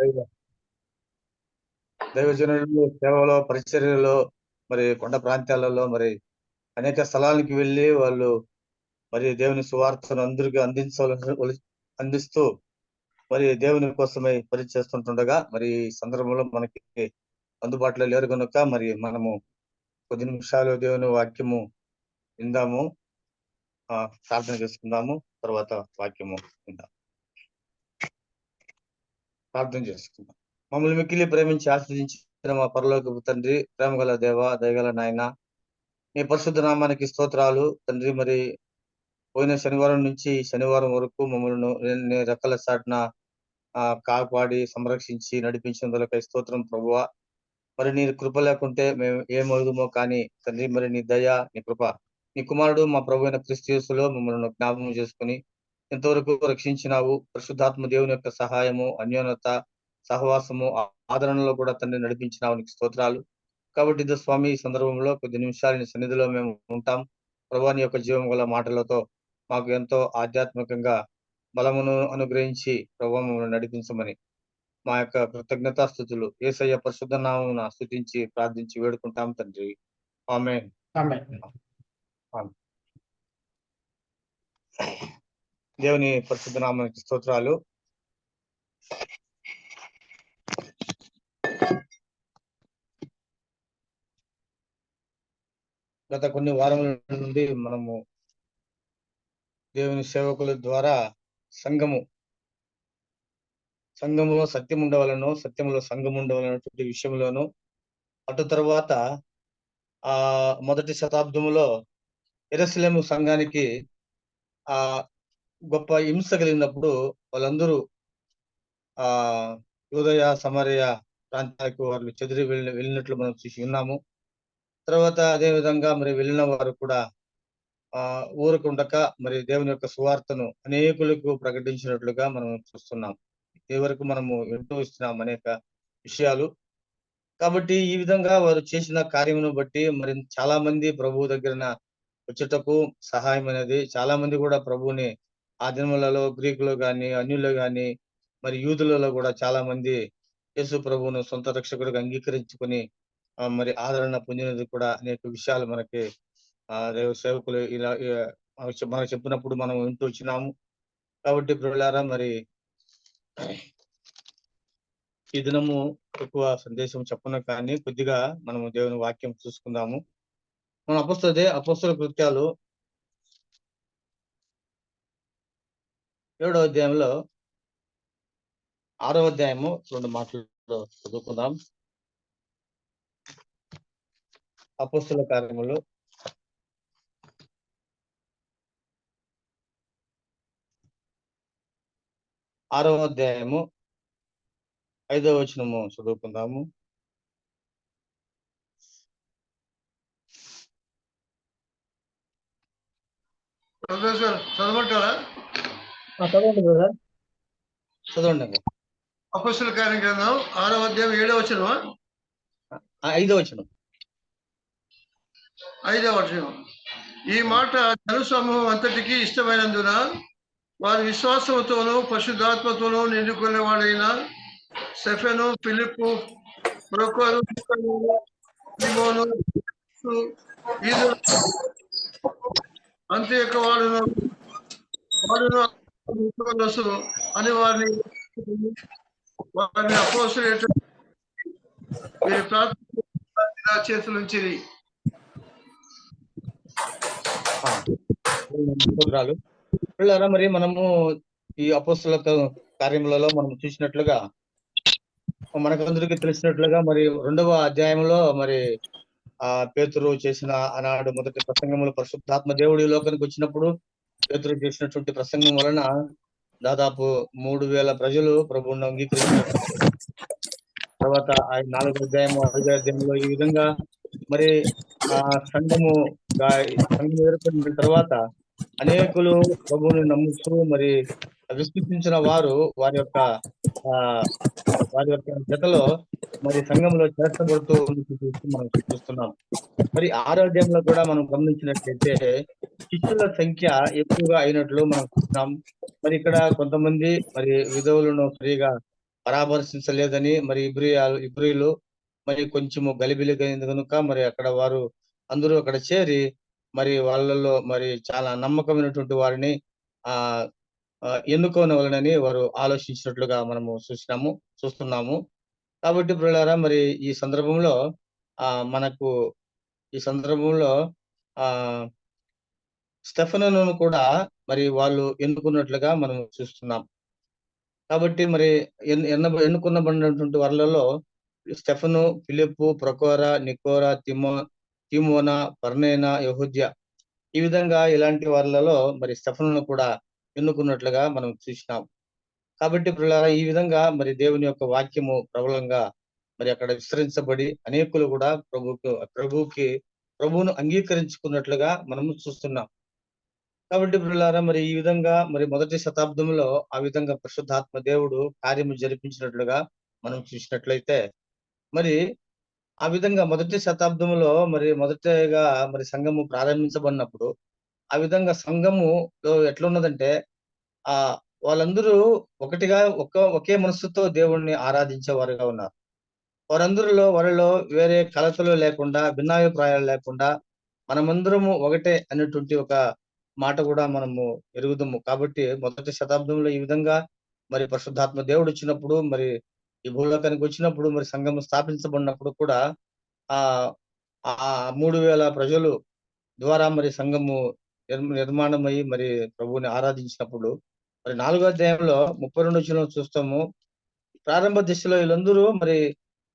దైవ- దైవజనులు సేవలో పరిచర్యలో మరి కొండ ప్రాంతాలలో మరి అనేక స్థలానికి వెళ్ళి వాళ్ళు మరి దేవుని సువార్తను అందరికీ అందించవలసి అందిస్తూ మరి దేవుని కోసమై పని చేస్తుంటుండగా మరి ఈ సందర్భంలో మనకి అందుబాటులో లేరు కనుక మరి మనము కొద్ది నిమిషాలు దేవుని వాక్యము విందాము. ఆ, ప్రార్థన చేసుకుందాము. తర్వాత వాక్యము విందాము ప్రార్థన చేసుకుందాం. మమ్మల్ని మిక్కిలి ప్రేమించి ఆశ్రయించిన మా పరలోకపు తండ్రి ప్రేమ గల దేవ దయగల నాయన నీ పరిశుద్ధ నామానికి స్తోత్రాలు. తండ్రి మరి పోయిన శనివారం నుంచి శనివారం వరకు మమ్మల్ని రెక్కల చాటున కాపాడి సంరక్షించి నడిపించినందులకై స్తోత్రం ప్రభువ. మరి నీ కృప లేకుంటే మేము ఏమవుదుమో కానీ తండ్రి మరి నీ దయ నీ కృప నీ కుమారుడు మా ప్రభు అయిన క్రిస్టియస్లో మమ్మల్ని జ్ఞాపకం చేసుకుని ఎంతవరకు రక్షించినావు? పరిశుద్ధాత్మ దేవుని యొక్క సహాయము అన్యోన్యత సహవాసము ఆదరణలో కూడా తండ్రి నడిపించినావు నీకు స్తోత్రాలు. కాబట్టి ఇది స్వామి ఈ సందర్భంలో కొద్ది నిమిషాలు నీ సన్నిధిలో మేము ఉంటాం. ప్రభా నీ యొక్క జీవం గల మాటలతో మాకు ఎంతో ఆధ్యాత్మికంగా బలమును అనుగ్రహించి ప్రభావ మమ్మల్ని నడిపించమని మా యొక్క కృతజ్ఞతాస్థుతులు. ఏసయ్య పరిశుద్ధ నామమున స్థుతించి ప్రార్థించి వేడుకుంటాం తండ్రి. ఆమె ఆమేన్. దేవుని పరిశుద్ధ నామానికి స్తోత్రాలు. గత కొన్ని వారముల నుండి మనము దేవుని సేవకుల ద్వారా సంఘము సంఘములో సత్యం ఉండవలను సత్యములో సంఘం ఉండవలనటువంటి విషయంలోను అటు తర్వాత ఆ మొదటి శతాబ్దములో ఎరస్లేము సంఘానికి ఆ గొప్ప హింస కలిగినప్పుడు వాళ్ళందరూ ఆ యూదయ సమరయ ప్రాంతాలకు వాళ్ళు చెదిరి వెళ్ళి వెళ్ళినట్లు మనం చూసి ఉన్నాము. తర్వాత అదే విధంగా మరి వెళ్ళిన వారు కూడా ఆ ఊరుకుండక ఉండక మరి దేవుని యొక్క సువార్తను అనేకులకు ప్రకటించినట్లుగా మనం చూస్తున్నాం. ఇది వరకు మనము వింటూ ఇస్తున్నాం అనేక విషయాలు. కాబట్టి ఈ విధంగా వారు చేసిన కార్యమును బట్టి మరి చాలా మంది ప్రభువు దగ్గర వచ్చుటకు సహాయం అనేది చాలా మంది కూడా ప్రభువుని ఆ దినములలో గ్రీకులో గాని అన్యుల్లో కానీ మరి యూదులలో కూడా చాలా మంది యేసు ప్రభువును సొంత రక్షకుడిగా అంగీకరించుకొని మరి ఆదరణ పొందినది కూడా అనేక విషయాలు మనకి ఆ సేవకులు ఇలా మనకు చెప్పినప్పుడు మనం వింటూ వచ్చినాము. కాబట్టి ప్రజలారా మరి ఈ దినము ఎక్కువ సందేశం చెప్పను కానీ కొద్దిగా మనము దేవుని వాక్యం చూసుకుందాము. మన అపస్తుదే అపస్తుల కృత్యాలు ఏడో అధ్యాయంలో ఆరో అధ్యాయము రెండు మాటలు చదువుకుందాం. అపస్తుల కార్యములు. ఆరో అధ్యాయము ఐదో వచనము చదువుకుందాము. చదవమంటారా? చదవండి బ్రదర్. చదవండి అండి. అపస్సుల కార్యం గ్రంథం ఆరో అధ్యాయం ఏడో వచనం ఆ, ఐదో వచనం. ఐదో వచనం. ఈ మాట జన సమూహం అంతటికి ఇష్టమైనందున వారి విశ్వాసంతోనూ పరిశుద్ధాత్మతోనూ నిండుకున్న వాడైన సెఫెను ఫిలిప్పు ప్రొకోరు సిమోను ఈదు అంతే యొక్క వాడును వాడును అని వారిని వారిని అపోసరేట్ వీరి ప్రార్థన పిల్లరా మరి మనము ఈ అపోస్తుల కార్యములలో మనం చూసినట్లుగా మనకందరికీ తెలిసినట్లుగా మరి రెండవ అధ్యాయంలో మరి ఆ పేతురు చేసిన ఆనాడు మొదటి ప్రసంగంలో పరిశుద్ధాత్మ దేవుడి లోకానికి వచ్చినప్పుడు పేతురు చేసినటువంటి ప్రసంగం వలన దాదాపు మూడు వేల ప్రజలు ప్రభువుని అంగీకరించారు. తర్వాత ఆ నాలుగో అధ్యాయము ఐదో అధ్యాయంలో ఈ విధంగా మరి ఆ సంఘము సంఘం ఏర్పడిన తర్వాత అనేకులు ప్రభువుని నమ్ముతూ మరి విశ్వసించిన వారు వారి యొక్క ఆ వారి యొక్క జతలో మరి సంఘంలో చేర్చబడుతూ మనం చూస్తున్నాం. మరి ఆరోగ్యంలో కూడా మనం గమనించినట్లయితే శిష్యుల సంఖ్య ఎక్కువగా అయినట్లు మనం చూస్తున్నాం. మరి ఇక్కడ కొంతమంది మరి విధవులను ఫ్రీగా పరామర్శించలేదని మరి ఇబ్రియాలు ఇబ్రియులు మరి కొంచెము గలిబిలిగైంది కనుక మరి అక్కడ వారు అందరూ అక్కడ చేరి మరి వాళ్ళలో మరి చాలా నమ్మకమైనటువంటి వారిని ఆ, ఎన్నుకోనవలనని వారు ఆలోచించినట్లుగా మనము చూసినాము చూస్తున్నాము. కాబట్టి ప్రియులారా మరి ఈ సందర్భంలో ఆ మనకు ఈ సందర్భంలో ఆ స్టెఫనను కూడా మరి వాళ్ళు ఎన్నుకున్నట్లుగా మనం చూస్తున్నాం. కాబట్టి మరి ఎన్- ఎన్న ఎన్నుకున్నబడినటువంటి వాళ్ళలో స్టెఫను ఫిలిప్పు ప్రకోరా నికోరా తిమో తిమోనా పర్నేనా యహూద్య ఈ విధంగా ఇలాంటి వాళ్ళలో మరి స్టెఫనును కూడా ఎన్నుకున్నట్లుగా మనం చూసినాం. కాబట్టి ప్రియులారా ఈ విధంగా మరి దేవుని యొక్క వాక్యము ప్రబలంగా మరి అక్కడ విస్తరించబడి అనేకులు కూడా ప్రభుకు ప్రభుకి ప్రభువును అంగీకరించుకున్నట్లుగా మనము చూస్తున్నాం. కాబట్టి ప్రియులారా మరి ఈ విధంగా మరి మొదటి శతాబ్దంలో ఆ విధంగా పరిశుద్ధాత్మ దేవుడు కార్యము జరిపించినట్లుగా మనం చూసినట్లయితే మరి ఆ విధంగా మొదటి శతాబ్దంలో మరి మొదటగా మరి సంఘము ప్రారంభించబడినప్పుడు ఆ విధంగా సంఘము ఎట్లున్నదంటే ఆ వాళ్ళందరూ ఒకటిగా ఒక ఒకే మనస్సుతో దేవుణ్ణి ఆరాధించే వారుగా ఉన్నారు. వారందరిలో వారిలో వేరే కలతలు లేకుండా భిన్నాభిప్రాయాలు లేకుండా మనమందరము ఒకటే అనేటువంటి ఒక మాట కూడా మనము ఎరుగుదాము. కాబట్టి మొదటి శతాబ్దంలో ఈ విధంగా మరి పరిశుద్ధాత్మ దేవుడు వచ్చినప్పుడు మరి ఈ భూలోకానికి వచ్చినప్పుడు మరి సంఘం స్థాపించబడినప్పుడు కూడా ఆ ఆ మూడు వేల ప్రజలు ద్వారా మరి సంఘము నిర్మాణమై మరి ప్రభువుని ఆరాధించినప్పుడు మరి నాలుగో అధ్యాయంలో ముప్పై రెండు వచ్చిన చూస్తాము. ప్రారంభ దశలో వీళ్ళందరూ మరి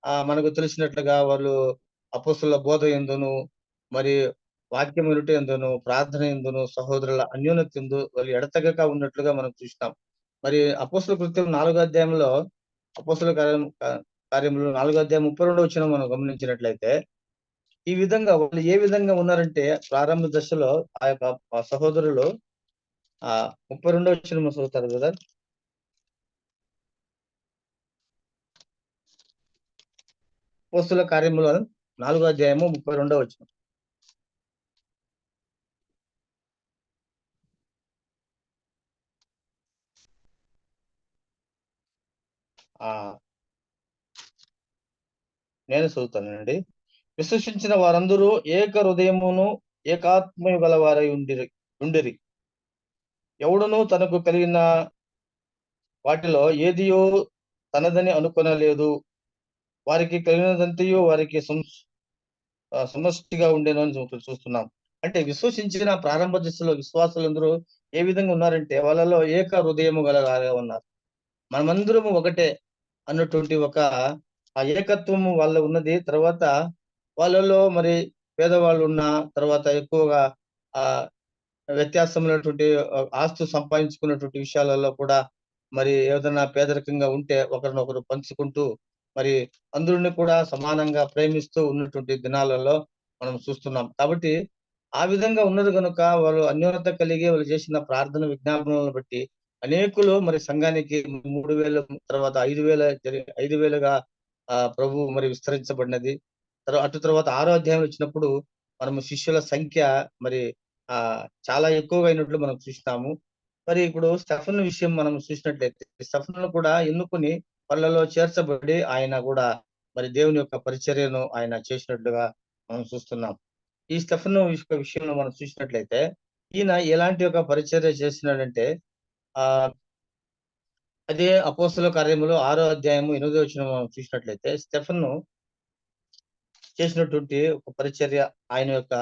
ఆ మనకు తెలిసినట్లుగా వాళ్ళు అపోస్తుల బోధ ఎందును మరి వాక్యం ఎరుట ఎందును ప్రార్థన ఎందును సహోదరుల అన్యోన్యత ఎందు వాళ్ళు ఎడతగక ఉన్నట్లుగా మనం చూస్తాం మరి అపోస్తుల కృత్యం నాలుగో అధ్యాయంలో అపోస్తుల కార్యం కార్యములు నాలుగో అధ్యాయం ముప్పై రెండు వచ్చిన మనం గమనించినట్లయితే ఈ విధంగా వాళ్ళు ఏ విధంగా ఉన్నారంటే ప్రారంభ దశలో ఆ యొక్క సహోదరులు ఆ ముప్పై రెండో వచ్చిన చదువుతారు కదా? పోస్తుల కార్యములు నాలుగో అధ్యాయము ముప్పై రెండో వచ్చిన ఆ నేను చదువుతానండి. విశ్వసించిన వారందరూ ఏక హృదయమును ఏకాత్మయు గలవారై ఉండిరి ఉండిరి. ఎవడును తనకు కలిగిన వాటిలో ఏదియో తనదని అనుకొనలేదు. వారికి కలిగినదంతయో వారికి సమష్టిగా ఉండేను అని చూస్తున్నాం. అంటే విశ్వసించిన ప్రారంభ దశలో విశ్వాసులందరూ ఏ విధంగా ఉన్నారంటే వాళ్ళలో ఏక హృదయము గలగా ఉన్నారు. మనమందరము ఒకటే అన్నటువంటి ఒక ఆ ఏకత్వము వాళ్ళ ఉన్నది. తర్వాత వాళ్ళలో మరి పేదవాళ్ళు ఉన్న తర్వాత ఎక్కువగా ఆ వ్యత్యాసమైనటువంటి ఆస్తు సంపాదించుకున్నటువంటి విషయాలలో కూడా మరి ఏదైనా పేదరికంగా ఉంటే ఒకరినొకరు పంచుకుంటూ మరి అందరిని కూడా సమానంగా ప్రేమిస్తూ ఉన్నటువంటి దినాలలో మనం చూస్తున్నాం. కాబట్టి ఆ విధంగా ఉన్నది కనుక వాళ్ళు అన్యోన్యత కలిగి వాళ్ళు చేసిన ప్రార్థన విజ్ఞాపనలను బట్టి అనేకులు మరి సంఘానికి మూడు వేల తర్వాత ఐదు వేల జరి- ఐదు వేలుగా ఆ ప్రభు మరి విస్తరించబడినది. అటు తర్వాత ఆరో అధ్యాయం వచ్చినప్పుడు మనము శిష్యుల సంఖ్య మరి ఆ చాలా ఎక్కువగా అయినట్లు మనం చూస్తాము. మరి ఇప్పుడు స్టఫన్ విషయం మనం చూసినట్లయితే స్టెఫన్ కూడా ఎన్నుకుని పళ్ళలో చేర్చబడి ఆయన కూడా మరి దేవుని యొక్క పరిచర్యను ఆయన చేసినట్లుగా మనం చూస్తున్నాం. ఈ స్టఫన్ యొక్క విషయంలో మనం చూసినట్లయితే ఈయన ఎలాంటి ఒక పరిచర్య చేసినాడంటే ఆ అదే అపోస్తుల కార్యములు ఆరో అధ్యాయము ఎనిమిదో వచ్చిన మనం చూసినట్లయితే స్టెఫన్ చేసినటువంటి ఒక పరిచర్య ఆయన యొక్క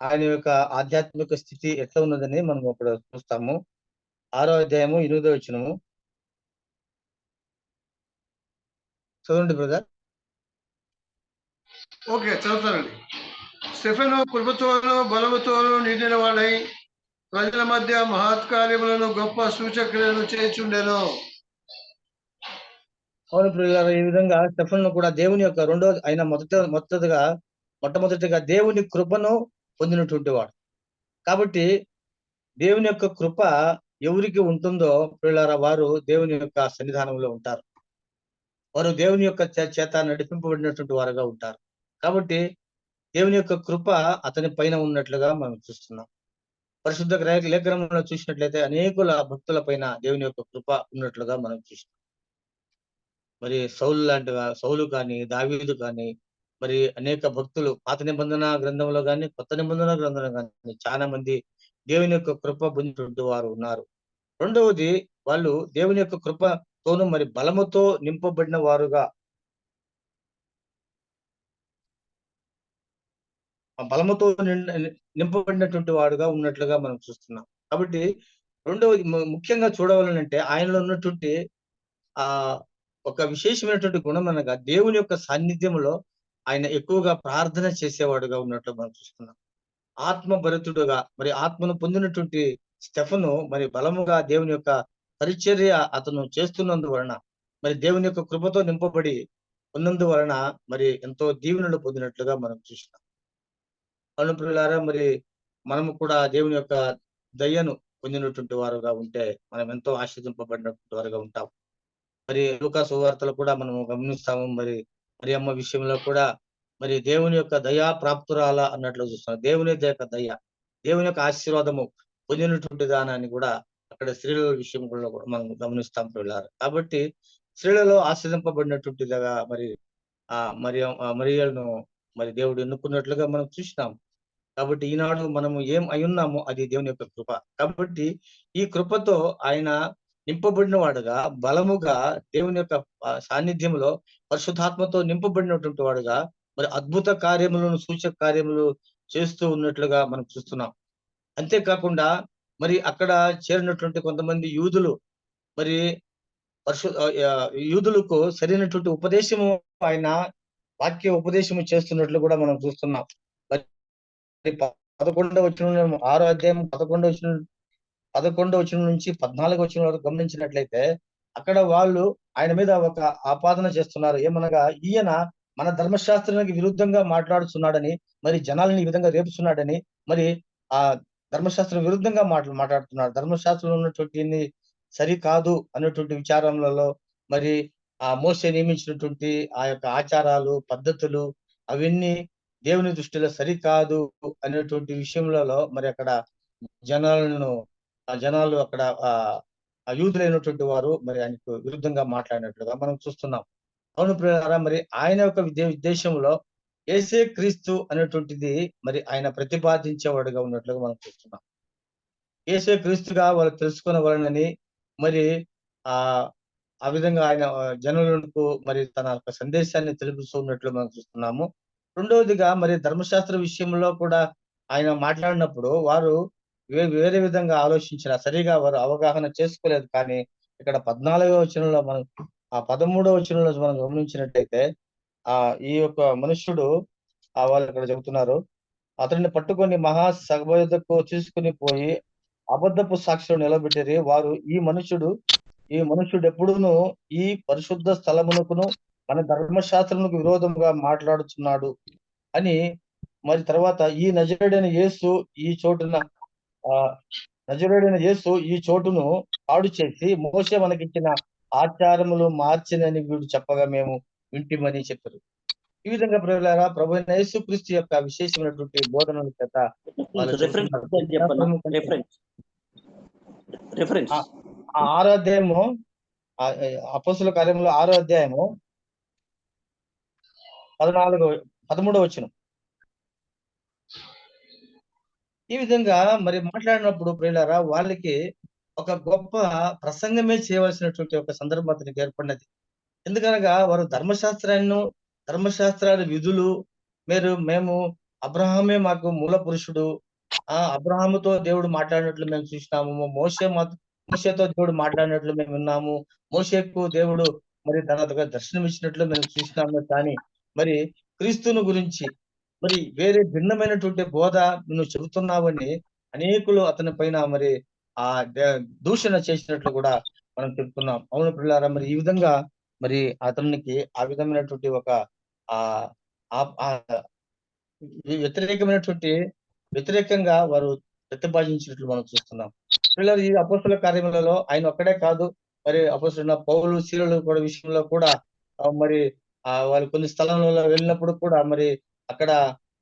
ఆయన యొక్క ఆధ్యాత్మిక స్థితి ఎట్లా ఉన్నదని మనం అక్కడ చూస్తాము. ఆరో అధ్యాయము ఎనిమిదో వచ్చినము చదవండి బ్రదర్. ఓకే చదువుతానండి. స్టెఫెను కృపతోనూ బలముతోనూ నిండిన వాడై ప్రజల మధ్య మహత్కార్యములను గొప్ప సూచక్రియలను చేయుచుండెను. అవును ప్రియులారా ఈ విధంగా స్టెఫన్ కూడా దేవుని యొక్క రెండో ఆయన మొదట మొదటగా మొట్టమొదటిగా దేవుని కృపను పొందినటువంటి వాడు కాబట్టి దేవుని యొక్క కృప ఎవరికి ఉంటుందో ప్రియులారా వారు దేవుని యొక్క సన్నిధానంలో ఉంటారు. వారు దేవుని యొక్క చేత నడిపింపబడినటువంటి వారుగా ఉంటారు. కాబట్టి దేవుని యొక్క కృప అతని పైన ఉన్నట్లుగా మనం చూస్తున్నాం. పరిశుద్ధ గ్రహ లేఖనంలో చూసినట్లయితే అనేకుల భక్తుల పైన దేవుని యొక్క కృప ఉన్నట్లుగా మనం చూస్తున్నాం. మరి సౌలు లాంటి సౌలు కానీ దావీదు కానీ మరి అనేక భక్తులు పాత నిబంధన గ్రంథంలో కానీ కొత్త నిబంధన గ్రంథంలో కానీ చాలా మంది దేవుని యొక్క కృప పొందినటువంటి వారు ఉన్నారు. రెండవది వాళ్ళు దేవుని యొక్క కృపతోను మరి బలముతో నింపబడిన వారుగా. బలముతో నింపబడినటువంటి వాడుగా ఉన్నట్లుగా మనం చూస్తున్నాం. కాబట్టి రెండవది ముఖ్యంగా చూడవాలంటే ఆయనలో ఉన్నటువంటి ఆ ఒక విశేషమైనటువంటి గుణం అనగా దేవుని యొక్క సాన్నిధ్యంలో ఆయన ఎక్కువగా ప్రార్థన చేసేవాడుగా ఉన్నట్లు మనం చూస్తున్నాం. ఆత్మ భరితుడుగా మరి ఆత్మను పొందినటువంటి స్టెఫను మరి బలముగా దేవుని యొక్క పరిచర్య అతను చేస్తున్నందువలన మరి దేవుని యొక్క కృపతో నింపబడి ఉన్నందువలన మరి ఎంతో దీవెనలు పొందినట్లుగా మనం చూసినాం అనుప్రియులారా మరి మనము కూడా దేవుని యొక్క దయ్యను పొందినటువంటి వారుగా ఉంటే మనం ఎంతో ఆశ్రదింపబడినటువంటి వారుగా ఉంటాం. మరి లూకా సువార్తలు కూడా మనం గమనిస్తాము. మరి మరి అమ్మ విషయంలో కూడా మరి దేవుని యొక్క దయా ప్రాప్తురాల అన్నట్లు చూస్తున్నాం. దేవుని యొక్క దయ దేవుని యొక్క ఆశీర్వాదము పొందినటువంటి దానాన్ని కూడా అక్కడ స్త్రీల విషయం కూడా మనం గమనిస్తాం పిల్లలు కాబట్టి స్త్రీలలో ఆశ్రదింపబడినటువంటిదిగా మరి ఆ మరి మరియలను మరి దేవుడు ఎన్నుకున్నట్లుగా మనం చూసినాం. కాబట్టి ఈనాడు మనము ఏం అయి ఉన్నామో అది దేవుని యొక్క కృప. కాబట్టి ఈ కృపతో ఆయన నింపబడిన వాడుగా బలముగా దేవుని యొక్క సాన్నిధ్యంలో పరిశుద్ధాత్మతో నింపబడినటువంటి వాడుగా మరి అద్భుత కార్యములను సూచక కార్యములు చేస్తూ ఉన్నట్లుగా మనం చూస్తున్నాం. అంతేకాకుండా మరి అక్కడ చేరినటువంటి కొంతమంది యూదులు మరి పరిశు యూదులకు సరైనటువంటి ఉపదేశము ఆయన వాక్య ఉపదేశము చేస్తున్నట్లు కూడా మనం చూస్తున్నాం. మరి పదకొండవ వచ్చిన ఆరో అధ్యాయం పదకొండవ వచ్చిన పదకొండు వచ్చిన నుంచి పద్నాలుగు వచ్చిన వరకు గమనించినట్లయితే అక్కడ వాళ్ళు ఆయన మీద ఒక ఆపాదన చేస్తున్నారు. ఏమనగా ఈయన మన ధర్మశాస్త్రానికి విరుద్ధంగా మాట్లాడుతున్నాడని మరి జనాలని ఈ విధంగా రేపుతున్నాడని మరి ఆ ధర్మశాస్త్రం విరుద్ధంగా మాట్లా మాట్లాడుతున్నాడు. ధర్మశాస్త్రంలో ఉన్నటువంటి సరికాదు అనేటువంటి విచారములలో మరి ఆ మోస నియమించినటువంటి ఆ యొక్క ఆచారాలు పద్ధతులు అవన్నీ దేవుని దృష్టిలో సరికాదు అనేటువంటి విషయములలో మరి అక్కడ జనాలను జనాలు అక్కడ ఆ యూదులైనటువంటి వారు మరి ఆయనకు విరుద్ధంగా మాట్లాడినట్లుగా మనం చూస్తున్నాం. అవును ప్రియారా మరి ఆయన యొక్క విద్య ఉద్దేశంలో ఏసే క్రీస్తు అనేటువంటిది మరి ఆయన ప్రతిపాదించేవాడుగా ఉన్నట్లుగా మనం చూస్తున్నాం. ఏసే క్రీస్తుగా వాళ్ళు తెలుసుకునవలనని మరి ఆ ఆ విధంగా ఆయన జనులకు మరి తన యొక్క సందేశాన్ని తెలుపుతున్నట్లు మనం చూస్తున్నాము. రెండవదిగా మరి ధర్మశాస్త్ర విషయంలో కూడా ఆయన మాట్లాడినప్పుడు వారు వేరే విధంగా ఆలోచించిన సరిగా వారు అవగాహన చేసుకోలేదు. కానీ ఇక్కడ పద్నాలుగో వచనంలో మనం ఆ పదమూడవ వచనంలో మనం గమనించినట్టయితే ఆ ఈ యొక్క మనుష్యుడు ఆ వాళ్ళు ఇక్కడ చెబుతున్నారు అతడిని పట్టుకొని మహాసభకు తీసుకుని పోయి అబద్ధపు సాక్షులు నిలబెట్టిరి. వారు ఈ మనుషుడు ఈ మనుషుడు ఎప్పుడును ఈ పరిశుద్ధ స్థలమునకును మన ధర్మశాస్త్రమునకు విరోధంగా మాట్లాడుతున్నాడు అని మరి తర్వాత ఈ నజరుడైన యేసు ఈ చోటున నజరుడైన యేసు ఈ చోటును పాడు చేసి మోసే మనకిచ్చిన ఆచారములు మార్చినని వీడు చెప్పగా మేము వింటిమని చెప్పారు ఈ విధంగా ప్రభులారా ప్రభు అయిన యేసుక్రీస్తు యొక్క విశేషమైనటువంటి బోధనల చేత ఆరో అధ్యాయము ఆ, అపోస్తుల కార్యంలో ఆరో అధ్యాయము పద్నాలుగు పదమూడవ వచ్చిన ఈ విధంగా మరి మాట్లాడినప్పుడు ప్రియులారా వాళ్ళకి ఒక గొప్ప ప్రసంగమే చేయవలసినటువంటి ఒక సందర్భం అతనికి ఏర్పడినది. ఎందుకనగా వారు ధర్మశాస్త్రాన్ని ధర్మశాస్త్రాల విధులు మీరు మేము అబ్రహామే మాకు మూల పురుషుడు. ఆ అబ్రహాముతో దేవుడు మాట్లాడినట్లు మేము చూసినాము. మోసే మోసేతో దేవుడు మాట్లాడినట్లు మేము విన్నాము. మోసేకు దేవుడు మరి తన దగ్గర దర్శనం ఇచ్చినట్లు మేము చూసినాము. కానీ మరి క్రీస్తును గురించి మరి వేరే భిన్నమైనటువంటి బోధ నువ్వు చెబుతున్నావని అనేకులు అతని పైన మరి ఆ దూషణ చేసినట్లు కూడా మనం చెప్తున్నాం. అవును పిల్లారా మరి ఈ విధంగా మరి అతనికి ఆ విధమైనటువంటి ఒక ఆ వ్యతిరేకమైనటువంటి వ్యతిరేకంగా వారు ప్రతిపాదించినట్లు మనం చూస్తున్నాం. పిల్లలు ఈ అపోస్తుల కార్యములలో ఆయన ఒక్కడే కాదు. మరి అపోస్తున్న పౌలు శీలలు కూడా విషయంలో కూడా మరి ఆ వాళ్ళు కొన్ని స్థలంలో వెళ్ళినప్పుడు కూడా మరి అక్కడ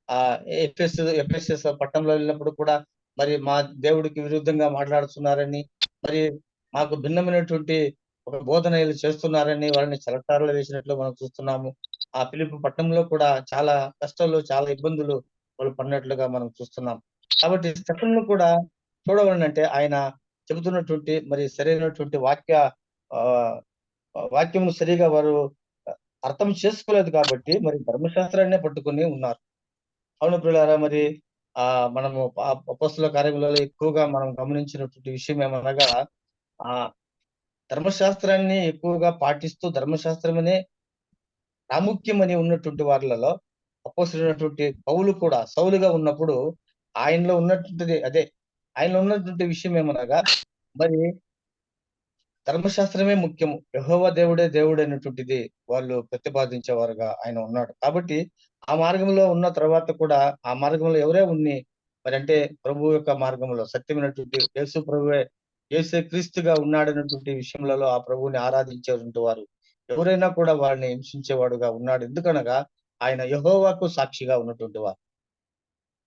ఆ ఎఫ్ఎస్ ఎఫ్ఎస్ఎస్ పట్టణంలో వెళ్ళినప్పుడు కూడా మరి మా దేవుడికి విరుద్ధంగా మాట్లాడుతున్నారని మరి మాకు భిన్నమైనటువంటి ఒక బోధన చేస్తున్నారని వాళ్ళని చెలటారులో వేసినట్లు మనం చూస్తున్నాము. ఆ పిలుపు పట్టణంలో కూడా చాలా కష్టాలు చాలా ఇబ్బందులు వాళ్ళు పడినట్లుగా మనం చూస్తున్నాం. కాబట్టి స్టెఫన్ను కూడా చూడవాలంటే ఆయన చెబుతున్నటువంటి మరి సరైనటువంటి వాక్య ఆ వాక్యము సరిగా వారు అర్థం చేసుకోలేదు కాబట్టి మరి ధర్మశాస్త్రాన్నే పట్టుకుని ఉన్నారు. అవును ప్రియులారా మరి ఆ మనము అపస్తుల కార్యములలో ఎక్కువగా మనం గమనించినటువంటి విషయం ఏమనగా ఆ ధర్మశాస్త్రాన్ని ఎక్కువగా పాటిస్తూ ధర్మశాస్త్రమనే ప్రాముఖ్యమని ఉన్నటువంటి వారిలలో అపోసినటువంటి పౌలు కూడా సౌలుగా ఉన్నప్పుడు ఆయనలో ఉన్నటువంటిది అదే ఆయనలో ఉన్నటువంటి విషయం ఏమనగా మరి ధర్మశాస్త్రమే ముఖ్యము. యహోవ దేవుడే దేవుడైనటువంటిది వాళ్ళు ప్రతిపాదించేవారుగా ఆయన ఉన్నాడు. కాబట్టి ఆ మార్గంలో ఉన్న తర్వాత కూడా ఆ మార్గంలో ఎవరే ఉన్ని మరి అంటే ప్రభు యొక్క మార్గంలో సత్యమైనటువంటి యేసు ప్రభువే యేసు క్రీస్తుగా ఉన్నాడనేటువంటి విషయములలో ఆ ప్రభువుని ఆరాధించేటువంటి వారు ఎవరైనా కూడా వారిని హింసించేవాడుగా ఉన్నాడు. ఎందుకనగా ఆయన యహోవాకు సాక్షిగా ఉన్నటువంటి వారు.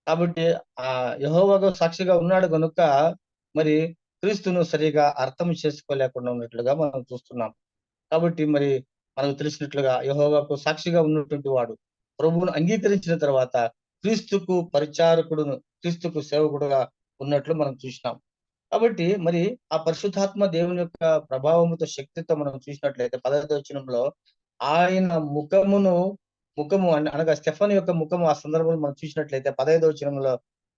కాబట్టి ఆ యహోవాకు సాక్షిగా ఉన్నాడు కనుక మరి క్రీస్తును సరిగా అర్థం చేసుకోలేకుండా ఉన్నట్లుగా మనం చూస్తున్నాం. కాబట్టి మరి మనకు తెలిసినట్లుగా యహోవాకు సాక్షిగా ఉన్నటువంటి వాడు ప్రభువును అంగీకరించిన తర్వాత క్రీస్తుకు పరిచారకుడును క్రీస్తుకు సేవకుడుగా ఉన్నట్లు మనం చూసినాం. కాబట్టి మరి ఆ పరిశుద్ధాత్మ దేవుని యొక్క ప్రభావముతో శక్తితో మనం చూసినట్లయితే పదవచనంలో ఆయన ముఖమును ముఖము అనగా స్టెఫన్ యొక్క ముఖము ఆ సందర్భంలో మనం చూసినట్లయితే పదహైదవ వచనంలో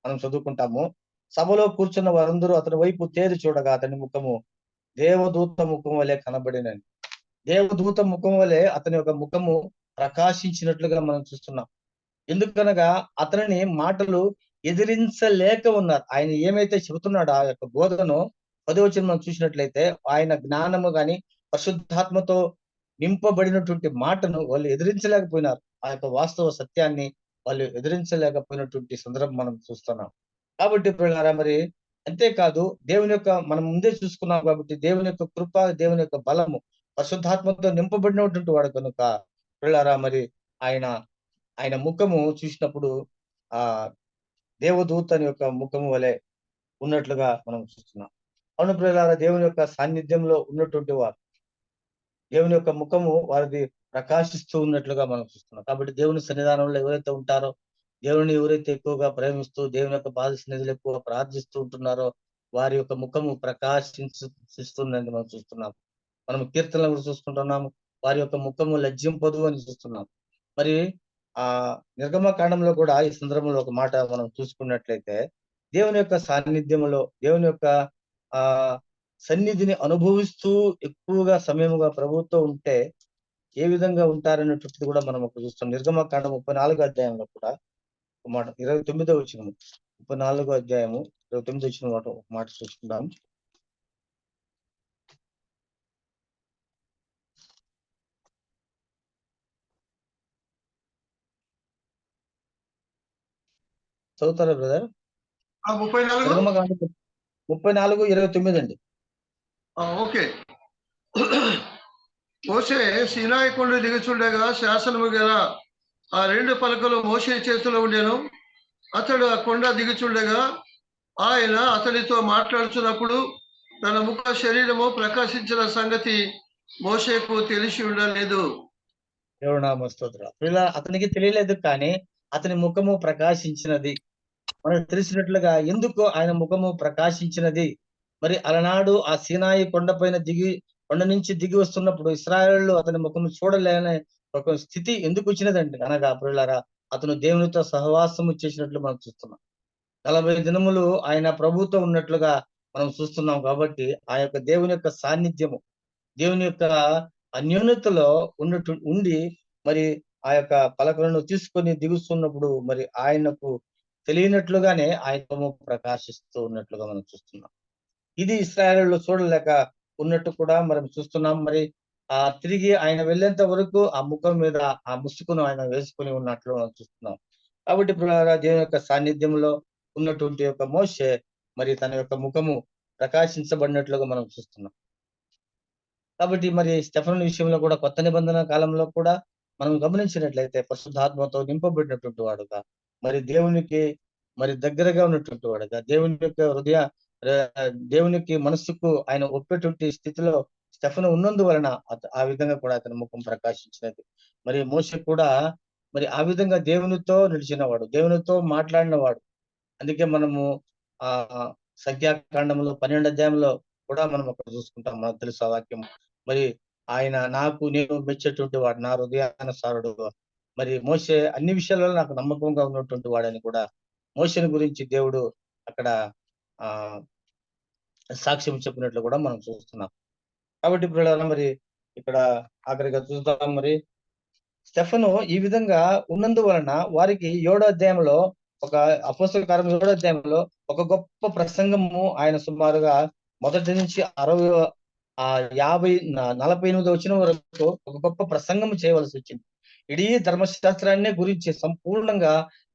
మనం చదువుకుంటాము. సభలో కూర్చున్న వారందరూ అతని వైపు తేరి చూడగా అతని ముఖము దేవదూత ముఖం వలె కనబడినని దేవదూత ముఖం వలె అతని యొక్క ముఖము ప్రకాశించినట్లుగా మనం చూస్తున్నాం. ఎందుకనగా అతనిని మాటలు ఎదిరించలేక ఉన్నారు. ఆయన ఏమైతే చెబుతున్నాడో ఆ యొక్క బోధను పదవచనం మనం చూసినట్లయితే ఆయన జ్ఞానము గాని పరిశుద్ధాత్మతో నింపబడినటువంటి మాటను వాళ్ళు ఎదిరించలేకపోయినారు. ఆ యొక్క వాస్తవ సత్యాన్ని వాళ్ళు ఎదిరించలేకపోయినటువంటి సందర్భం మనం చూస్తున్నాం. కాబట్టి పిల్లలారా మరి అంతేకాదు దేవుని యొక్క మనం ముందే చూసుకున్నాం కాబట్టి దేవుని యొక్క కృప దేవుని యొక్క బలము పరిశుద్ధాత్మతో నింపబడినటువంటి వాడు కనుక పిల్లలారా మరి ఆయన ఆయన ముఖము చూసినప్పుడు ఆ దేవదూతని యొక్క ముఖము వలె ఉన్నట్లుగా మనం చూస్తున్నాం. అవును పిల్లలారా దేవుని యొక్క సాన్నిధ్యంలో ఉన్నటువంటి వారు దేవుని యొక్క ముఖము వారిది ప్రకాశిస్తూ ఉన్నట్లుగా మనం చూస్తున్నాం. కాబట్టి దేవుని సన్నిధానంలో ఎవరైతే ఉంటారో దేవుని ఎవరైతే ఎక్కువగా ప్రేమిస్తూ దేవుని యొక్క బాధ సన్నిధులు ఎక్కువ ప్రార్థిస్తూ ఉంటున్నారో వారి యొక్క ముఖము ప్రకాశిస్తుందని మనం చూస్తున్నాం. మనం కీర్తనలు కూడా చూసుకుంటున్నాము. వారి యొక్క ముఖము లజ్జింపదు అని చూస్తున్నాం. మరి ఆ నిర్గమ కాండంలో కూడా ఈ సందర్భంలో ఒక మాట మనం చూసుకున్నట్లయితే దేవుని యొక్క సాన్నిధ్యంలో దేవుని యొక్క ఆ సన్నిధిని అనుభవిస్తూ ఎక్కువగా సమయముగా ప్రభుత్వం ఉంటే ఏ విధంగా ఉంటారనేటువంటిది కూడా మనం ఒక చూస్తాం నిర్గమ కాండం ముప్పై నాలుగో అధ్యాయంలో కూడా మాట ఇరవై తొమ్మిదో వచ్చిన ముప్పై నాలుగో అధ్యాయము ఇరవై తొమ్మిది వచ్చిన మాట ఒక మాట చూసుకుందాం. చదువుతారా బ్రదర్? ముప్పై నాలుగు? ఇరవై తొమ్మిది అండి. ఓకే. మోసే సినాయి కొండ దిగుచుండగా శాసనము గల ఆ రెండు పలకలు మోసే చేతిలో ఉండేను. అతడు ఆ కొండ దిగుచుండగా ఆయన అతనితో మాట్లాడుతున్నప్పుడు తన ముఖ శరీరము ప్రకాశించిన సంగతి మోసేకు తెలిసి ఉండలేదు. దేవుడు నామ స్తోత్ర ఇలా అతనికి తెలియలేదు కానీ అతని ముఖము ప్రకాశించినది. మనకు తెలిసినట్లుగా ఎందుకు ఆయన ముఖము ప్రకాశించినది? మరి అలనాడు ఆ సీనాయి కొండపైన దిగి కొండ నుంచి దిగి వస్తున్నప్పుడు ఇస్రాయేళ్ళు అతని ముఖము చూడలేని ఒక స్థితి ఎందుకు వచ్చినదండి అనగా ప్రియులారా అతను దేవునితో సహవాసము చేసినట్లు మనం చూస్తున్నాం. నలభై దినములు ఆయన ప్రభుతో ఉన్నట్లుగా మనం చూస్తున్నాం కాబట్టి ఆ యొక్క దేవుని యొక్క సాన్నిధ్యము దేవుని యొక్క అన్యోన్యతలో ఉన్నట్టు ఉండి మరి ఆ యొక్క పలకలను తీసుకొని దిగుస్తున్నప్పుడు మరి ఆయనకు తెలియనట్లుగానే ఆయన ప్రకాశిస్తూ ఉన్నట్లుగా మనం చూస్తున్నాం. ఇది ఇస్రాయల్లో చూడలేక ఉన్నట్టు కూడా మనం చూస్తున్నాం. మరి ఆ తిరిగి ఆయన వెళ్ళేంత వరకు ఆ ముఖం మీద ఆ ముసుకును ఆయన వేసుకుని ఉన్నట్లు మనం చూస్తున్నాం. కాబట్టి దేవుని యొక్క సాన్నిధ్యంలో ఉన్నటువంటి యొక్క మోషే మరి తన యొక్క ముఖము ప్రకాశించబడినట్లుగా మనం చూస్తున్నాం. కాబట్టి మరి స్టెఫన్ విషయంలో కూడా కొత్త నిబంధన కాలంలో కూడా మనం గమనించినట్లయితే పరిశుద్ధాత్మతో నింపబడినటువంటి వాడుగా మరి దేవునికి మరి దగ్గరగా ఉన్నటువంటి వాడుగా దేవుని యొక్క హృదయ దేవునికి మనస్సుకు ఆయన ఒప్పేటువంటి స్థితిలో స్టెఫన్ ఉన్నందు వలన ఆ విధంగా కూడా అతని ముఖం ప్రకాశించినది. మరి మోషే కూడా మరి ఆ విధంగా దేవునితో నిలిచినవాడు దేవునితో మాట్లాడినవాడు. అందుకే మనము ఆ సంఖ్యాకాండంలో పన్నెండు అధ్యాయంలో కూడా మనం అక్కడ చూసుకుంటాం. మనకు తెలుసు ఆ వాక్యం మరి ఆయన నాకు నేను మెచ్చేటువంటి వాడు నా హృదయానుసారుడు మరి మోసే అన్ని విషయాలలో నాకు నమ్మకంగా ఉన్నటువంటి వాడని కూడా మోషని గురించి దేవుడు అక్కడ ఆ సాక్ష్యం చెప్పినట్లు కూడా మనం చూస్తున్నాం. కాబట్టి ఇప్పుడు మరి ఇక్కడ ఆఖరిగా చూద్దాం మరి. స్టెఫను ఈ విధంగా ఉన్నందు వలన వారికి ఏడో అధ్యాయంలో ఒక అపోస్తల కార్యం ఏడో అధ్యాయంలో ఒక గొప్ప ప్రసంగము ఆయన సుమారుగా మొదటి నుంచి అరవై ఆ యాభై నలభై ఎనిమిది వచ్చిన వరకు ఒక గొప్ప ప్రసంగం చేయవలసి వచ్చింది. ఇడీ ధర్మశాస్త్రాన్ని గురించి సంపూర్ణంగా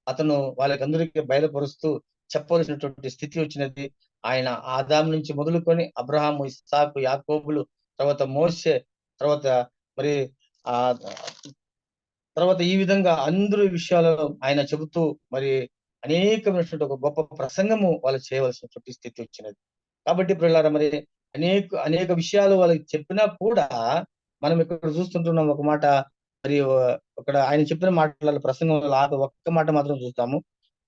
అతను వాళ్ళకందరికీ బయలుపరుస్తూ చెప్పవలసినటువంటి స్థితి వచ్చినది. ఆయన ఆదాం నుంచి మొదలుకొని అబ్రహాము ఇస్సాకు యాకోబులు తర్వాత మోసే తర్వాత మరి ఆ తర్వాత ఈ విధంగా అందరి విషయాలలో ఆయన చెబుతూ మరి అనేకమైనటువంటి ఒక గొప్ప ప్రసంగము వాళ్ళు చేయవలసినటువంటి స్థితి వచ్చినది. కాబట్టి పిల్లల మరి అనేక అనేక విషయాలు వాళ్ళకి చెప్పినా కూడా మనం ఇక్కడ చూస్తుంటున్నాం ఒక మాట మరి ఇక్కడ ఆయన చెప్పిన మాటల ప్రసంగంలో ఒక్క మాట మాత్రం చూస్తాము.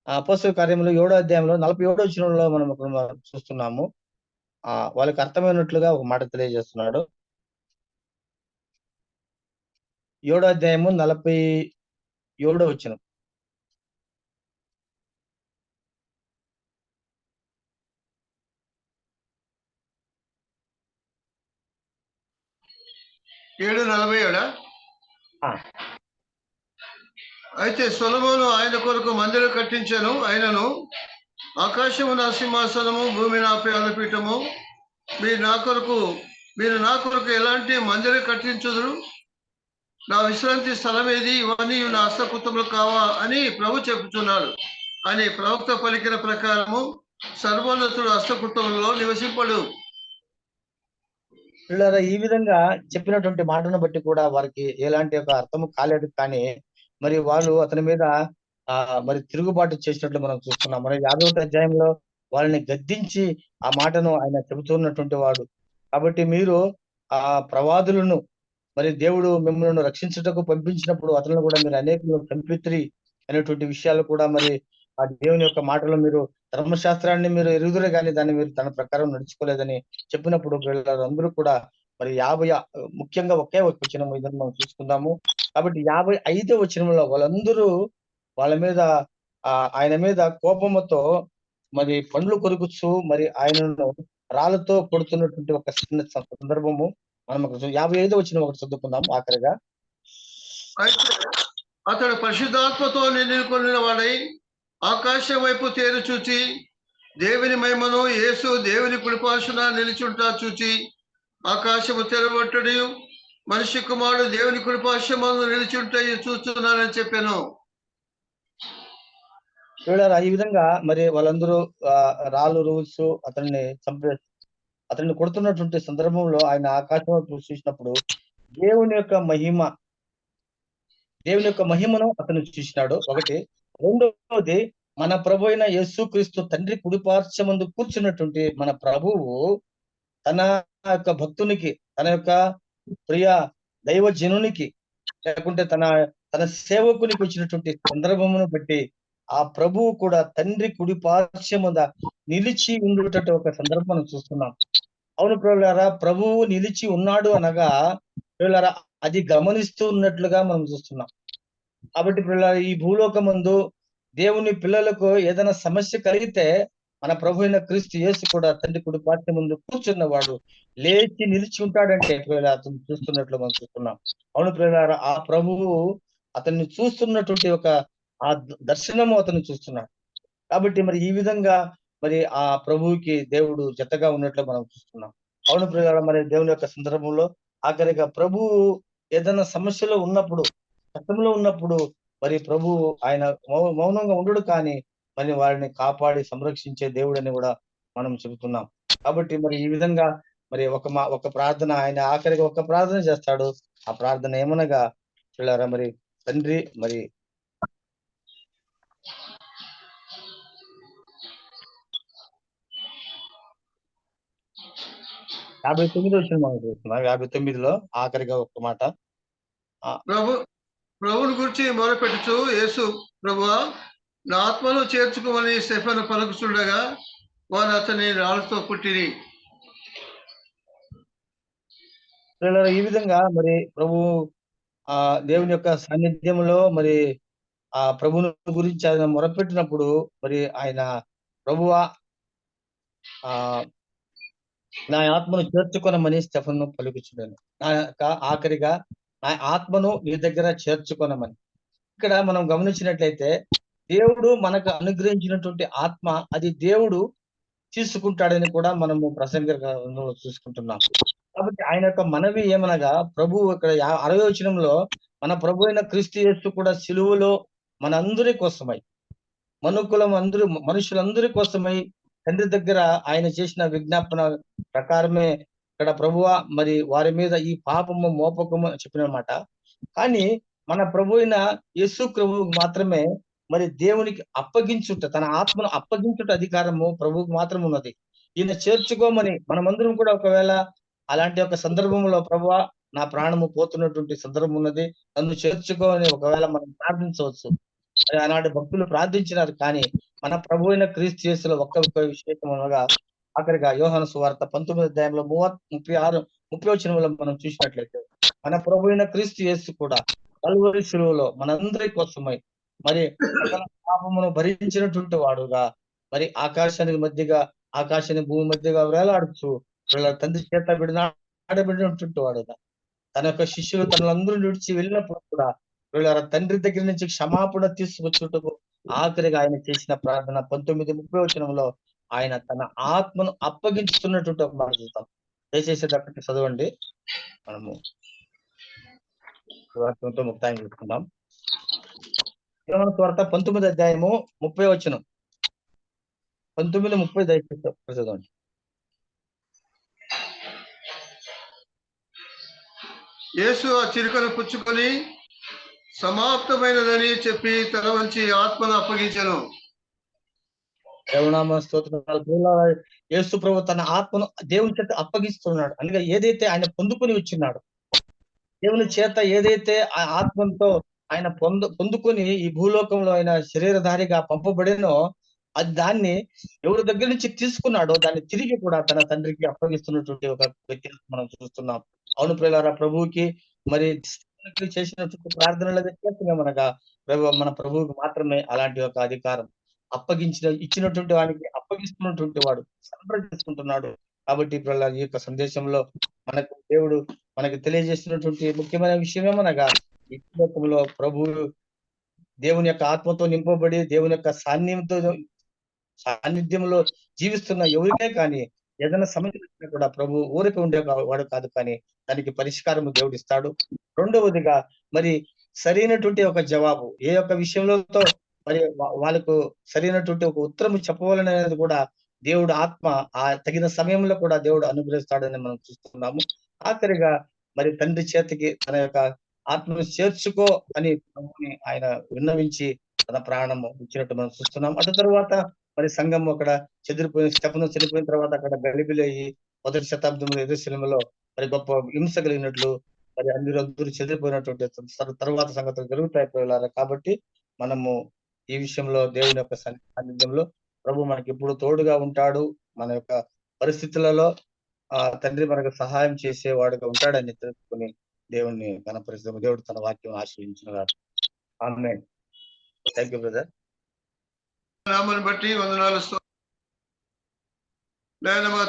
ఆ అపోస్తల కార్యంలో ఏడో అధ్యాయంలో నలభై ఏడో వచనంలో మనం చూస్తున్నాము. ఆ వాళ్ళకి అర్థమైనట్లుగా ఒక మాట తెలియజేస్తున్నాడు. ఏడో అధ్యాయము నలభై ఏడో వచనం. ఏడు నలభై ఏడా? ఆ. అయితే సొలమును ఆయన కొరకు మందిరం కట్టించాను ఆయనను ఆకాశము నా సింహాసనము భూమి నా పీఠము మీరు నా కొరకు మీరు నా కొరకు ఎలాంటి మందిరం కట్టించుదురు? నా విశ్రాంతి స్థలం ఏది? ఇవన్నీ నా హస్తపుత్రములు కావా అని ప్రభు చెబుతున్నాడు అని ప్రవక్త పలికిన ప్రకారము సర్వోన్నతుడు హస్తపుత్రములలో నివసింపడు. ఈ విధంగా చెప్పినటువంటి మాటను బట్టి కూడా వారికి ఎలాంటి ఒక అర్థము కాలేదు కానీ మరి వాళ్ళు అతని మీద ఆ మరి తిరుగుబాటు చేసినట్లు మనం చూస్తున్నాం. మరి యాదవ అధ్యాయంలో వాళ్ళని గద్దించి ఆ మాటను ఆయన చెబుతున్నటువంటి వాడు. కాబట్టి మీరు ఆ ప్రవాదులను మరి దేవుడు మిమ్మల్ని రక్షించుటకు పంపించినప్పుడు అతను కూడా మీరు అనేక చంపిత్రి అనేటువంటి విషయాలు కూడా మరి ఆ దేవుని యొక్క మాటలు మీరు ధర్మశాస్త్రాన్ని మీరు ఎరుగుదరే కానీ దాన్ని మీరు తన ప్రకారం నడుచుకోలేదని చెప్పినప్పుడు వీళ్ళందరూ కూడా మరి యాభై ముఖ్యంగా ఒకే ఒక వచనం ఇదని మనం చూసుకుందాము. కాబట్టి యాభై ఐదో వచనంలో వాళ్ళందరూ వాళ్ళ మీద ఆయన మీద కోపముతో మరి పండ్లు కొరుకుచు మరి ఆయనను రాళ్ళతో కొడుతున్నటువంటి ఒక చిన్న సందర్భము మనం ఒక యాభై ఐదో వచ్చిన ఒకటి చదువుకుందాం ఆఖరిగా. అతడు పరిశుద్ధాత్మతో నిండుకొనిన వాడై ఆకాశం వైపు తేరు చూచి దేవుని మహిమను యేసు దేవుని కుడిపార్శ్వన నిలిచుంటా చూచి ఆకాశము తెరవట్టుడు మనిషి కుమారుడు దేవుని కుడిపార్శ్వమందు నిలిచుంటే చూస్తున్నానని చెప్పాను. చూడారా ఈ విధంగా మరి వాళ్ళందరూ రాళ్ళు రూల్స్ అతన్ని చంపే అతన్ని కొడుతున్నటువంటి సందర్భంలో ఆయన ఆకాశం చూసినప్పుడు దేవుని యొక్క మహిమ దేవుని యొక్క మహిమను అతను చూసినాడు. ఒకటి. రెండవది మన ప్రభు అయిన యేసుక్రీస్తు తండ్రి కుడిపార్శ్వమందు కూర్చున్నటువంటి మన ప్రభువు తన యొక్క భక్తునికి తన యొక్క ప్రియ దైవ జనునికి లేకుంటే తన తన సేవకునికి వచ్చినటువంటి సందర్భమును బట్టి ఆ ప్రభువు కూడా తండ్రి కుడి పార్శ్వముద నిలిచి ఉండేటట్టు ఒక సందర్భం మనం చూస్తున్నాం. అవును ప్రభులారా ప్రభువు నిలిచి ఉన్నాడు అనగా ప్రియులారా అది గమనిస్తూ ఉన్నట్లుగా మనం చూస్తున్నాం. కాబట్టి ప్రియులారా ఈ భూలోకమందు దేవుని పిల్లలకు ఏదైనా సమస్య కలిగితే మన ప్రభు అయిన క్రీస్తు యేసు కూడా తండ్రి కుడి పార్శ్వ ముందు కూర్చున్నవాడు లేచి నిలిచి ఉంటాడంటే ప్రియుల అతను చూస్తున్నట్లు మనం చూస్తున్నాం. అవును ప్రేర ఆ ప్రభువు అతన్ని చూస్తున్నటువంటి ఒక ఆ దర్శనము అతను చూస్తున్నాడు. కాబట్టి మరి ఈ విధంగా మరి ఆ ప్రభువుకి దేవుడు జతగా ఉన్నట్లు మనం చూస్తున్నాం. అవును ప్రియులారా మరి దేవుని యొక్క సందర్భంలో ఆఖరిగా ప్రభువు ఏదైనా సమస్యలో ఉన్నప్పుడు కష్టంలో ఉన్నప్పుడు మరి ప్రభువు ఆయన మౌ- మౌనంగా ఉండడు కానీ మరి వారిని కాపాడి సంరక్షించే దేవుడని కూడా మనం చెబుతున్నాం. కాబట్టి మరి ఈ విధంగా మరి ఒక మా ఒక ప్రార్థన ఆయన ఆఖరికి ఒక ప్రార్థన చేస్తాడు. ఆ ప్రార్థన ఏమనగా పిల్లారా మరి తండ్రి మరి యాభై తొమ్మిది వచ్చిన మనం చూస్తున్నాం యాభై తొమ్మిదిలో ఆఖరిగా ఒక మాట. ప్రభు ప్రభుని గురించి మొరపెట్టుచు యేసు ప్రభువా నా ఆత్మను చేర్చుకోమని స్టెఫెన్ పలుకుచుండగా వారు అతని రాళ్ళతో పుట్టిరి. ఈ విధంగా మరి ప్రభు ఆ దేవుని యొక్క సాన్నిధ్యంలో మరి ఆ ప్రభుని గురించి ఆయన మొరపెట్టినప్పుడు మరి ఆయన ప్రభువా ఆ నా ఆత్మను చేర్చుకొనమని స్టెఫన్ పలుకుచున్నాను నా యొక్క ఆఖరిగా నా ఆత్మను నీ దగ్గర చేర్చుకొనమని. ఇక్కడ మనం గమనించినట్లయితే దేవుడు మనకు అనుగ్రహించినటువంటి ఆత్మ అది దేవుడు తీసుకుంటాడని కూడా మనము ప్రసంగ చూసుకుంటున్నాం. కాబట్టి ఆయన యొక్క మనవి ఏమనగా ప్రభు ఇక్కడ అరవై వచనంలో మన ప్రభు అయిన క్రీస్తు యేసు కూడా సిలువలో మనందరి కోసమై మనుకులం అందరూ మనుషులందరి కోసమై తండ్రి దగ్గర ఆయన చేసిన విజ్ఞాపన ప్రకారమే ఇక్కడ ప్రభువ మరి వారి మీద ఈ పాపము మోపకము అని చెప్పిన కానీ మన ప్రభు అయిన యేసు ప్రభువుకు మాత్రమే మరి దేవునికి అప్పగించుట తన ఆత్మను అప్పగించుట అధికారము ప్రభువుకు మాత్రం ఉన్నది. ఈయన చేర్చుకోమని మనమందరం కూడా ఒకవేళ అలాంటి ఒక సందర్భంలో ప్రభు నా ప్రాణము పోతున్నటువంటి సందర్భం ఉన్నది నన్ను చేర్చుకోమని ఒకవేళ మనం ప్రార్థించవచ్చు. మరి ఆనాటి భక్తులు ప్రార్థించినారు కానీ మన ప్రభు అయిన క్రీస్తు చేసిన ఒక్క ఒక్క విశేషం అనగా ఆఖరిగా యోహన సువార్త పంతొమ్మిది అధ్యాయంలో మూవత్ ముప్పై ఆరు ముప్పై వచనంలో మనం చూసినట్లయితే మన ప్రభు అయిన క్రీస్తు చేస్తూ కూడా కలువరి సులువులో మనందరి కోసమై మరి పాపమును భరించినటువంటి వాడుగా మరి ఆకాశానికి మధ్యగా ఆకాశాన్ని భూమి మధ్యగా వేలాడుచు వీళ్ళ తండ్రి చేత బిడిన వాడుగా. తన యొక్క శిష్యులు తనలందరూ విడిచి వెళ్ళినప్పుడు కూడా వీళ్ళ తండ్రి దగ్గర నుంచి క్షమాపణ తీసుకొచ్చుటకు ఆఖరిగా ఆయన చేసిన ప్రార్థన పంతొమ్మిది ముప్పై వచనంలో ఆయన తన ఆత్మను అప్పగించుతున్నటువంటి ఒక మాట దయచేసి అక్కడికి చదవండి. మనము ముక్తాయం చేసుకుందాం. యోహాను సువార్త పంతొమ్మిది అధ్యాయము ముప్పై వచనం. పంతొమ్మిది ముప్పై దయచేసి ఒక్కసారి చదవండి. యేసు ఆ చిరుకను పుచ్చుకొని సమాప్తమైనదని చెప్పి తల వంచి ఆత్మను అప్పగించను. దేవనామ స్తోత్రాలు. ప్రియులారా, యేసు ప్రభు తన ఆత్మను దేవుని చేత అప్పగిస్తున్నాడు. అనగా ఏదైతే ఆయన పొందుకొని వచ్చినాడు దేవుని చేత ఏదైతే ఆ ఆత్మతో ఆయన పొందు పొందుకొని ఈ భూలోకంలో ఆయన శరీరధారిగా పంపబడినో అది దాన్ని ఎవరి దగ్గర నుంచి తీసుకున్నాడో దాన్ని తిరిగి కూడా తన తండ్రికి అప్పగిస్తున్నటువంటి ఒక వ్యక్తిని మనం చూస్తున్నాం. అవును ప్రియులారా ప్రభువుకి మరి చేసినటువంటి ప్రార్థనల వ్యత్యాసమేమనగా ప్రభు మన ప్రభువుకి మాత్రమే అలాంటి ఒక అధికారం. అప్పగించిన ఇచ్చినటువంటి వానికి అప్పగిస్తున్నటువంటి వాడు సెలబ్రేట్ చేసుకుంటున్నాడు. కాబట్టి ఇప్పుడు ఈ యొక్క సందేశంలో మనకు దేవుడు మనకు తెలియజేస్తున్నటువంటి ముఖ్యమైన విషయం ఏమనగా ఈ లోకంలో ప్రభువు దేవుని యొక్క ఆత్మతో నింపబడి దేవుని యొక్క సాన్నిధ్యంతో సాన్నిధ్యంలో జీవిస్తున్న ఎవరికే కానీ ఏదైనా సమస్య కూడా ప్రభు ఊరికి ఉండే వాడు కాదు కానీ దానికి పరిష్కారం దేవుడు ఇస్తాడు. రెండవదిగా మరి సరైనటువంటి ఒక జవాబు ఏ యొక్క విషయంలో మరి వాళ్ళకు సరైనటువంటి ఒక ఉత్తరం చెప్పవాలనేది అనేది కూడా దేవుడు ఆత్మ ఆ తగిన సమయంలో కూడా దేవుడు అనుగ్రహిస్తాడని మనం చూస్తున్నాము. ఆఖరిగా మరి తండ్రి చేతికి తన యొక్క ఆత్మను చేర్చుకో అని ఆయన విన్నవించి తన ప్రాణం ఇచ్చినట్టు మనం చూస్తున్నాం. అటు తర్వాత మరి సంఘం అక్కడ చెదిరిపోయిన స్టెఫను చనిపోయిన తర్వాత అక్కడ గలిబిలయ్యి మొదటి శతాబ్దంలో ఎదురు సినిమాలో మరి గొప్ప హింస కలిగినట్లు మరి అందరూ అందరూ చెదిరిపోయినటువంటి తర్వాత సంగతులు జరుగుతాయి పిల్లలారా. కాబట్టి మనము ఈ విషయంలో దేవుని యొక్క సన్ని- సాన్నిధ్యంలో ప్రభు మనకి ఎప్పుడు తోడుగా ఉంటాడు. మన యొక్క పరిస్థితులలో ఆ తండ్రి మనకు సహాయం చేసేవాడుగా ఉంటాడని తెలుసుకుని దేవుణ్ణి కనపరిస్తాము దేవుడు తన వాక్యం ఆశ్రయించిన ఆమె థ్యాంక్ యూ బ్రదర్ నామని బట్టి వందనాలు నాలుగు